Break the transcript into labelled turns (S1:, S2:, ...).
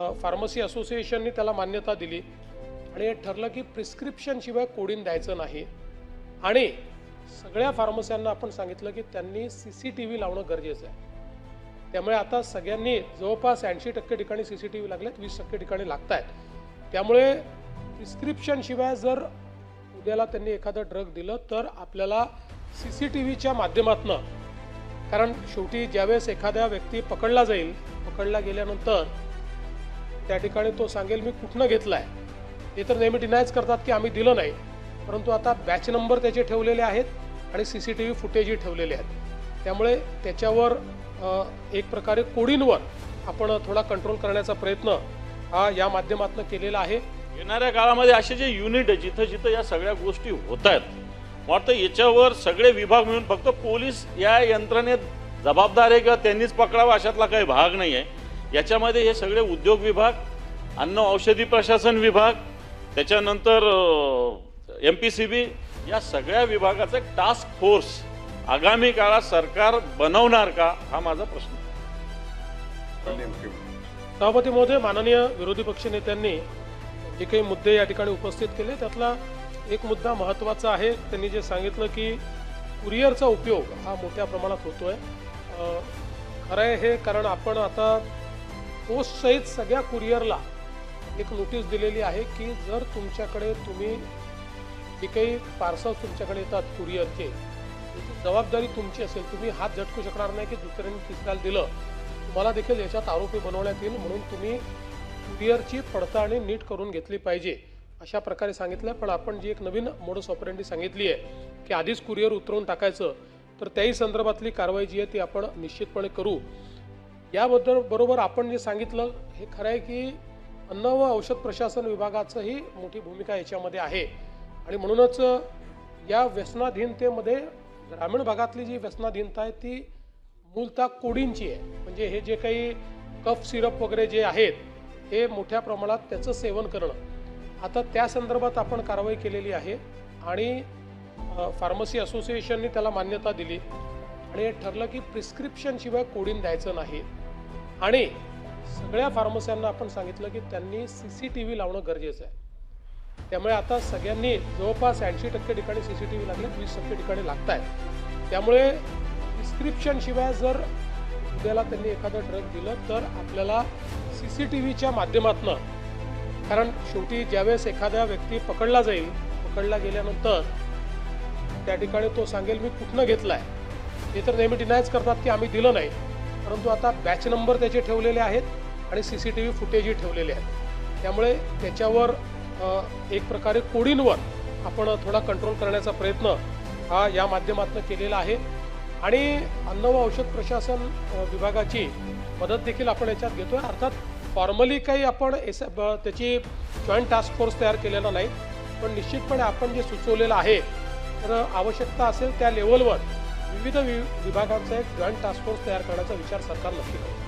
S1: Pharmacy असोसिएशनने त्याला मान्यता दिली. आणि हे ठरलं की प्रिस्क्रिप्शनशिवाय कोडीन द्यायचं नाही. आणि सगळ्या फार्मस्यांना आपण सांगितलं की त्यांनी सी सी टी व्ही लावणं गरजेचं आहे. त्यामुळे आता सगळ्यांनी जवळपास ऐंशी टक्के ठिकाणी सी सी टी व्ही लागलेत वीस टक्के ठिकाणी लागत आहेत त्यामुळे प्रिस्क्रिप्शनशिवाय जर उद्याला त्यांनी एखादं ड्रग दिलं तर आपल्याला सी सी टी व्हीच्या माध्यमातनं कारण शेवटी ज्यावेळेस एखाद्या व्यक्ती पकडला जाईल पकडला गेल्यानंतर त्या ठिकाणी तो सांगेल मी कुठनं घेतला आहे ते तर नेहमी डिनायच करतात की आम्ही दिलं नाही. परंतु आता बॅच नंबर त्याचे ठेवलेले आहेत आणि सी सी टी व्ही फुटेजही ठेवलेले आहेत. त्यामुळे त्याच्यावर एक प्रकारे कोडींवर आपण थोडा कंट्रोल करण्याचा प्रयत्न हा या माध्यमातून केलेला आहे.
S2: येणाऱ्या काळामध्ये असे जे युनिट आहे जिथं जिथं या सगळ्या गोष्टी होत आहेत वाटतं याच्यावर सगळे विभाग मिळून फक्त पोलीस या यंत्रणेत जबाबदार आहे किंवा त्यांनीच पकडावा अशातला काही भाग नाही आहे याच्यामध्ये हे सगळे उद्योग विभाग अन्न औषधी प्रशासन विभाग त्याच्यानंतर एम पी सी बी या सगळ्या विभागाचा एक टास्क फोर्स आगामी काळात सरकार बनवणार का हा माझा प्रश्न आहे.
S1: सभापती महोदय माननीय विरोधी पक्षनेत्यांनी जे काही मुद्दे या ठिकाणी उपस्थित केले त्यातला एक मुद्दा महत्त्वाचा आहे. त्यांनी जे सांगितलं की कुरिअरचा उपयोग हा मोठ्या प्रमाणात होतोय. खरं आहे हे कारण आपण आता पोस्टसहित सगळ्या कुरिअरला एक नोटीस दिलेली आहे की जर तुमच्याकडे तुम्ही जे काही पार्सल तुमच्याकडे येतात कुरिअरचे त्याची जबाबदारी तुमची असेल तुम्ही हात झटकू शकणार नाही की दुसऱ्यांनी तिसऱ्याला दिलं. तुम्हाला देखील याच्यात आरोपी बनवण्यात येईल म्हणून तुम्ही कुरिअरची पडताळणी नीट करून घेतली पाहिजे अशा प्रकारे सांगितलं पण आपण जी एक नवीन मोडस ऑपरेंटी सांगितली आहे की आधीच कुरिअर उतरवून टाकायचं तर त्याही संदर्भातली कारवाई जी आहे ती आपण निश्चितपणे करू. याबद्दल बरोबर आपण जे सांगितलं हे खरं आहे की अन्न व औषध प्रशासन विभागाचंही मोठी भूमिका याच्यामध्ये आहे. आणि म्हणूनच या व्यसनाधीनतेमध्ये ग्रामीण भागातली जी व्यसनाधीनता आहे ती मूलतः कोडींची आहे. म्हणजे हे जे काही कफ सिरप वगैरे जे आहेत हे मोठ्या प्रमाणात त्याचं सेवन करणं. आता त्या संदर्भात आपण कारवाई केलेली आहे आणि फार्मसी असोसिएशनने त्याला मान्यता दिली. आणि हे ठरलं की प्रिस्क्रिप्शनशिवाय कोडीन द्यायचं नाही. आणि सगळ्या फार्मस्यांना आपण सांगितलं की त्यांनी सी सी टी व्ही लावणं गरजेचं आहे. त्यामुळे आता सगळ्यांनी जवळपास ऐंशी टक्के ठिकाणी सी सी टी व्ही लागले वीस टक्के ठिकाणी लागत आहेत त्यामुळे प्रिस्क्रिप्शनशिवाय जर उद्याला त्यांनी एखादं ड्रग दिलं तर आपल्याला सी सी टी व्हीच्या माध्यमातून कारण शेवटी ज्यावेळेस एखाद्या व्यक्ती पकडला जाईल पकडला गेल्यानंतर त्या ठिकाणी तो सांगेल मी कुठनं घेतला आहे ते तर नेहमी डिनायच करतात की आम्ही दिलं नाही. परंतु आता बॅच नंबर त्याचे ठेवलेले आहेत आणि सी सी टी व्ही फुटेजही ठेवलेले आहेत. त्यामुळे त्याच्यावर एक प्रकारे कोडींवर आपण थोडा कंट्रोल करण्याचा प्रयत्न हा या माध्यमातून केलेला आहे. आणि अन्न व औषध प्रशासन विभागाची मदत देखील आपण याच्यात घेतोय. अर्थात फॉर्मली काही आपण एस त्याची जॉईंट टास्क फोर्स तयार केलेला नाही. पण निश्चितपणे आपण जे सुचवलेलं आहे तर आवश्यकता असेल त्या लेवलवर विविध वि विभागांचा एक जॉईंट टास्क फोर्स तयार करण्याचा विचार सरकार नक्की